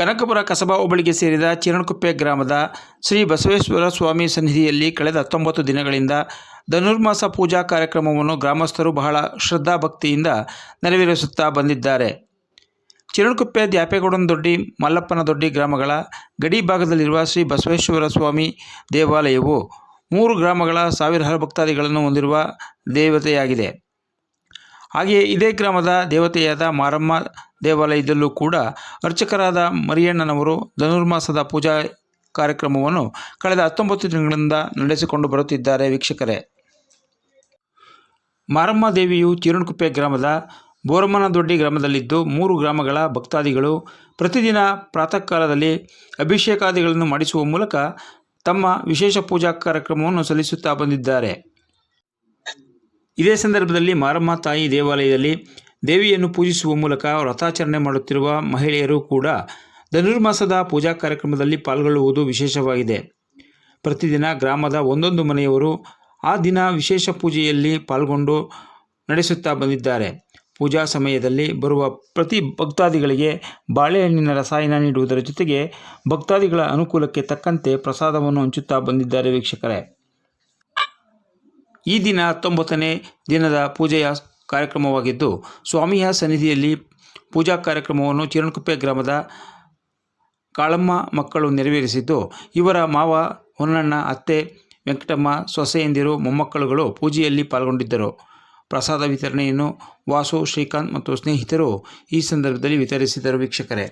ಕನಕಪುರ ಕಸಬಾ ಹೋಬಳಿಗೆ ಸೇರಿದ ಚಿರಣಕುಪ್ಪೆ ಗ್ರಾಮದ ಶ್ರೀ ಬಸವೇಶ್ವರ ಸ್ವಾಮಿ ಸನ್ನಿಧಿಯಲ್ಲಿ ಕಳೆದ ಹತ್ತೊಂಬತ್ತು ದಿನಗಳಿಂದ ಧನುರ್ಮಾಸ ಪೂಜಾ ಕಾರ್ಯಕ್ರಮವನ್ನು ಗ್ರಾಮಸ್ಥರು ಬಹಳ ಶ್ರದ್ಧಾಭಕ್ತಿಯಿಂದ ನೆರವೇರಿಸುತ್ತಾ ಬಂದಿದ್ದಾರೆ. ಚಿರಣಕುಪ್ಪೆ ದ್ಯಾಪೇಗೌಡನದೊಡ್ಡಿ ಮಲ್ಲಪ್ಪನದೊಡ್ಡಿ ಗ್ರಾಮಗಳ ಗಡಿ ಭಾಗದಲ್ಲಿರುವ ಶ್ರೀ ಬಸವೇಶ್ವರ ಸ್ವಾಮಿ ದೇವಾಲಯವು ಮೂರು ಗ್ರಾಮಗಳ ಸಾವಿರಾರು ಭಕ್ತಾದಿಗಳನ್ನು ಹೊಂದಿರುವ ದೇವತೆಯಾಗಿದೆ. ಹಾಗೆಯೇ ಇದೇ ಗ್ರಾಮದ ದೇವತೆಯಾದ ಮಾರಮ್ಮ ದೇವಾಲಯದಲ್ಲೂ ಕೂಡ ಅರ್ಚಕರಾದ ಮರಿಯಣ್ಣನವರು ಧನುರ್ಮಾಸದ ಪೂಜಾ ಕಾರ್ಯಕ್ರಮವನ್ನು ಕಳೆದ ಹತ್ತೊಂಬತ್ತು ದಿನಗಳಿಂದ ನಡೆಸಿಕೊಂಡು ಬರುತ್ತಿದ್ದಾರೆ ವೀಕ್ಷಕರೇ. ಮಾರಮ್ಮ ದೇವಿಯು ಚಿರಣಕುಪ್ಪೆ ಗ್ರಾಮದ ಬೋರಮ್ಮನದೊಡ್ಡಿ ಗ್ರಾಮದಲ್ಲಿದ್ದು ಮೂರು ಗ್ರಾಮಗಳ ಭಕ್ತಾದಿಗಳು ಪ್ರತಿದಿನ ಪ್ರಾತಃ ಕಾಲದಲ್ಲಿ ಅಭಿಷೇಕಾದಿಗಳನ್ನು ಮಾಡಿಸುವ ಮೂಲಕ ತಮ್ಮ ವಿಶೇಷ ಪೂಜಾ ಕಾರ್ಯಕ್ರಮವನ್ನು ಸಲ್ಲಿಸುತ್ತಾ ಬಂದಿದ್ದಾರೆ. ಇದೇ ಸಂದರ್ಭದಲ್ಲಿ ಮಾರಮ್ಮ ತಾಯಿ ದೇವಾಲಯದಲ್ಲಿ ದೇವಿಯನ್ನು ಪೂಜಿಸುವ ಮೂಲಕ ವ್ರತಾಚರಣೆ ಮಾಡುತ್ತಿರುವ ಮಹಿಳೆಯರು ಕೂಡ ಧನುರ್ಮಾಸದ ಪೂಜಾ ಕಾರ್ಯಕ್ರಮದಲ್ಲಿ ಪಾಲ್ಗೊಳ್ಳುವುದು ವಿಶೇಷವಾಗಿದೆ. ಪ್ರತಿದಿನ ಗ್ರಾಮದ ಒಂದೊಂದು ಮನೆಯವರು ಆ ದಿನ ವಿಶೇಷ ಪೂಜೆಯಲ್ಲಿ ಪಾಲ್ಗೊಂಡು ನಡೆಸುತ್ತಾ ಬಂದಿದ್ದಾರೆ. ಪೂಜಾ ಸಮಯದಲ್ಲಿ ಬರುವ ಪ್ರತಿ ಭಕ್ತಾದಿಗಳಿಗೆ ಬಾಳೆಹಣ್ಣಿನ ರಸಾಯನ ನೀಡುವುದರ ಜೊತೆಗೆ ಭಕ್ತಾದಿಗಳ ಅನುಕೂಲಕ್ಕೆ ತಕ್ಕಂತೆ ಪ್ರಸಾದವನ್ನು ಹಂಚುತ್ತಾ ಬಂದಿದ್ದಾರೆ ವೀಕ್ಷಕರೇ. ಈ ದಿನ ಹತ್ತೊಂಬತ್ತನೇ ದಿನದ ಪೂಜೆಯ ಕಾರ್ಯಕ್ರಮವಾಗಿದ್ದು, ಸ್ವಾಮಿಯ ಸನ್ನಿಧಿಯಲ್ಲಿ ಪೂಜಾ ಕಾರ್ಯಕ್ರಮವನ್ನು ಚಿರಣಕುಪ್ಪೆ ಗ್ರಾಮದ ಕಾಳಮ್ಮ ಮಕ್ಕಳು ನೆರವೇರಿಸಿದ್ದು, ಇವರ ಮಾವ, ಹೊನ್ನಣ್ಣ, ಅತ್ತೆ, ವೆಂಕಟಮ್ಮ, ಸೊಸೆಯಂದಿರು, ಮೊಮ್ಮಕ್ಕಳುಗಳು ಪೂಜೆಯಲ್ಲಿ ಪಾಲ್ಗೊಂಡಿದ್ದರು. ಪ್ರಸಾದ ವಿತರಣೆಯನ್ನು ವಾಸು ಶ್ರೀಕಾಂತ್ ಮತ್ತು ಸ್ನೇಹಿತರು ಈ ಸಂದರ್ಭದಲ್ಲಿ ವಿತರಿಸಿದರು. ವೀಕ್ಷಕರೇ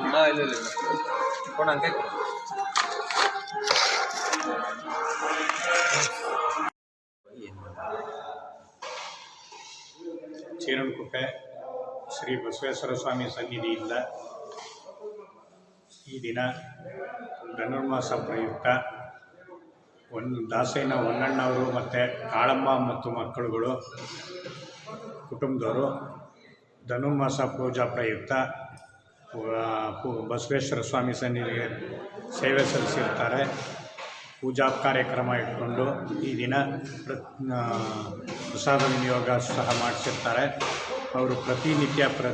ಇಲ್ಲ ಇಲ್ಲ ಶ್ರೀ ಬಸವೇಶ್ವರ ಸ್ವಾಮಿ ಸನ್ನಿಧಿಯಿಂದ ಈ ದಿನ ಧನುರ್ಮಾಸ ಪ್ರಯುಕ್ತ ಒಂದು ದಾಸೇನ ಹೊನ್ನಣ್ಣವರು ಮತ್ತು ಕಾಳಮ್ಮ ಮತ್ತು ಮಕ್ಕಳುಗಳು, ಕುಟುಂಬದವರು ಧನುರ್ಮಾಸ ಪೂಜಾ ಪ್ರಯುಕ್ತ ಬಸವೇಶ್ವರ ಸ್ವಾಮಿ ಸನ್ನಿಧಿಗೆ ಸೇವೆ ಸಲ್ಲಿಸಿರ್ತಾರೆ ಪೂಜಾ ಕಾರ್ಯಕ್ರಮ ಇಟ್ಕೊಂಡು ಈ ದಿನ ಪ್ರಸಾದ ವಿನಿಯೋಗ ಸಹ ಮಾಡಿಸಿರ್ತಾರೆ. ಅವರು ಪ್ರತಿನಿತ್ಯ ಪ್ರ,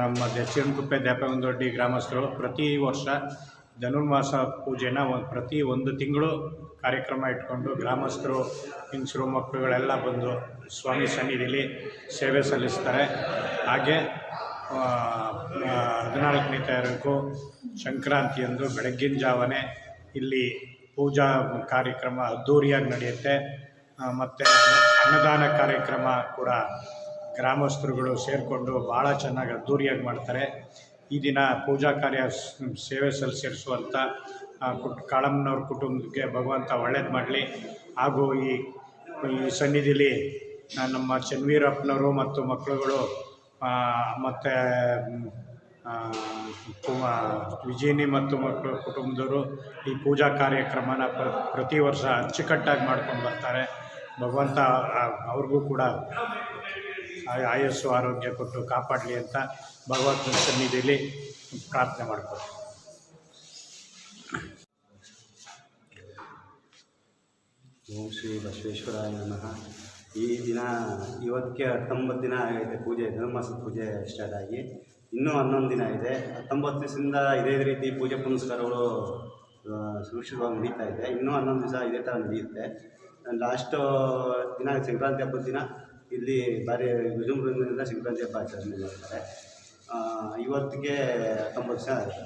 ನಮ್ಮ ದಕ್ಷಿಣಕುಪ್ಪೆ ದ್ಯಾಪಗೊಂದೊಡ್ಡಿ ಗ್ರಾಮಸ್ಥರು ಪ್ರತಿ ವರ್ಷ ಧನುರ್ಮಾಸ ಪೂಜೆನ ಒಂದು ಪ್ರತಿ ಒಂದು ತಿಂಗಳು ಕಾರ್ಯಕ್ರಮ ಇಟ್ಕೊಂಡು ಗ್ರಾಮಸ್ಥರು ಹಿಂಸರು ಮಕ್ಕಳುಗಳೆಲ್ಲ ಬಂದು ಸ್ವಾಮಿ ಸನ್ನಿಧಿಲಿ ಸೇವೆ ಸಲ್ಲಿಸ್ತಾರೆ. ಹಾಗೆ ಹದಿನಾಲ್ಕನೇ ತಾರೀಕು ಸಂಕ್ರಾಂತಿಯಂದು ಬೆಳಗ್ಗಿನ ಜಾವನೇ ಇಲ್ಲಿ ಪೂಜಾ ಕಾರ್ಯಕ್ರಮ ಅದ್ಧೂರಿಯಾಗಿ ನಡೆಯುತ್ತೆ. ಮತ್ತು ಅನ್ನದಾನ ಕಾರ್ಯಕ್ರಮ ಕೂಡ ಗ್ರಾಮಸ್ಥರುಗಳು ಸೇರಿಕೊಂಡು ಭಾಳ ಚೆನ್ನಾಗಿ ಅದ್ಧೂರಿಯಾಗಿ ಮಾಡ್ತಾರೆ. ಈ ದಿನ ಪೂಜಾ ಕಾರ್ಯ ಸೇವೆ ಸಲ್ಲಿಸಿರಿಸುವಂಥ ಕುಟ್, ಕಾಳಮ್ಮನವ್ರ ಕುಟುಂಬಕ್ಕೆ ಭಗವಂತ ಒಳ್ಳೇದು ಮಾಡಲಿ. ಹಾಗೂ ಈ ಈ ಸನ್ನಿಧಿಲಿ ನಮ್ಮ ಚನ್ವೀರಪ್ಪನವರು ಮತ್ತು ಮಕ್ಕಳುಗಳು ಮತ್ತು ವಿಜಯಿನಿ ಮತ್ತು ಮಕ್ಕಳು ಕುಟುಂಬದವರು ಈ ಪೂಜಾ ಕಾರ್ಯಕ್ರಮನ ಪ್ರ, ಪ್ರತಿ ವರ್ಷ ಅಚ್ಚುಕಟ್ಟಾಗಿ ಮಾಡ್ಕೊಂಡು ಬರ್ತಾರೆ. ಭಗವಂತ ಅವ್ರಿಗೂ ಕೂಡ ಆಯಸ್ಸು ಆರೋಗ್ಯ ಕೊಟ್ಟು ಕಾಪಾಡಲಿ ಅಂತ ಭಗವಂತನ ಸನ್ನಿಧಿಯಲ್ಲಿ ಪ್ರಾರ್ಥನೆ ಮಾಡ್ತಾರೆ ಓಂ ಶ್ರೀ ಬಸವೇಶ್ವರಾಯ ನಮಃ. ಈ ದಿನ, ಇವತ್ತಿಗೆ ಹತ್ತೊಂಬತ್ತು ದಿನ ಆಗಿದೆ ಪೂಜೆ ಧನುರ್ಮಾಸದ ಪೂಜೆ ಸ್ಟಾರ್ಟ್ ಆಗಿ. ಇನ್ನೂ ಹನ್ನೊಂದು ದಿನ ಇದೆ. ಹತ್ತೊಂಬತ್ತು ದಿವಸದಿಂದ ಇದೇ ರೀತಿ ಪೂಜೆ ಪುನಸ್ಕಾರಗಳು ಸುರಕ್ಷಿತವಾಗಿ ನಡೀತಾ ಇದೆ. ಇನ್ನೂ ಹನ್ನೊಂದು ದಿವಸ ಇದೇ ಥರ ನಡೆಯುತ್ತೆ. ಲಾಸ್ಟು ದಿನ, ಸಂಕ್ರಾಂತಿ ಹಬ್ಬದ ದಿನ ಇಲ್ಲಿ ಭಾರಿ ವಿಜೃಂಭಣೆಯಿಂದ ಸಂಕ್ರಾಂತಿ ಹಬ್ಬ ಆಚರಣೆ ಮಾಡ್ತಾರೆ. ಇವತ್ತಿಗೆ ಹತ್ತೊಂಬತ್ತು ದಿವಸ ಆಗುತ್ತೆ.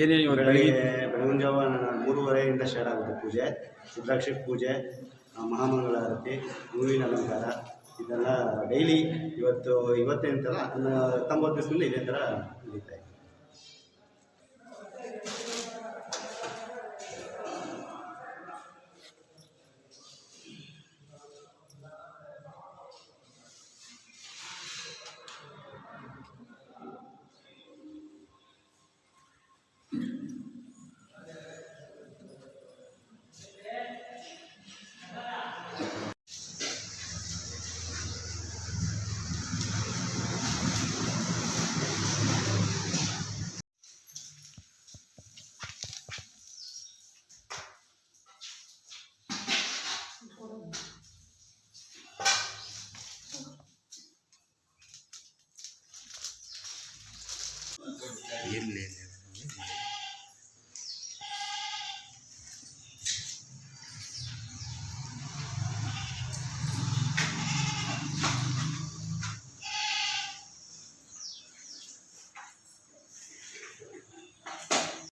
ಏನೇನು ಇವರು ಬೆಳಗ್ಗೆ? ಬೆಳಗಿನ ಜಾವ ಮೂರುವರೆಯಿಂದ ಸ್ಟಾರ್ಟ್ ಆಗುತ್ತೆ ಪೂಜೆ ರುದ್ರಾಕ್ಷಿ ಪೂಜೆ ಮಹಾಮಂಗಳಾರತಿ ಹೂವಿನ ಅಲಂಕಾರ ಇದೆಲ್ಲ ಡೈಲಿ ಇವತ್ತು ಇವತ್ತೇ ಥರ ಹತ್ತೊಂಬತ್ತು ದಿವಸದಿಂದ ಇದೇ ಥರ ನಡೀತಾ ಇದೆ.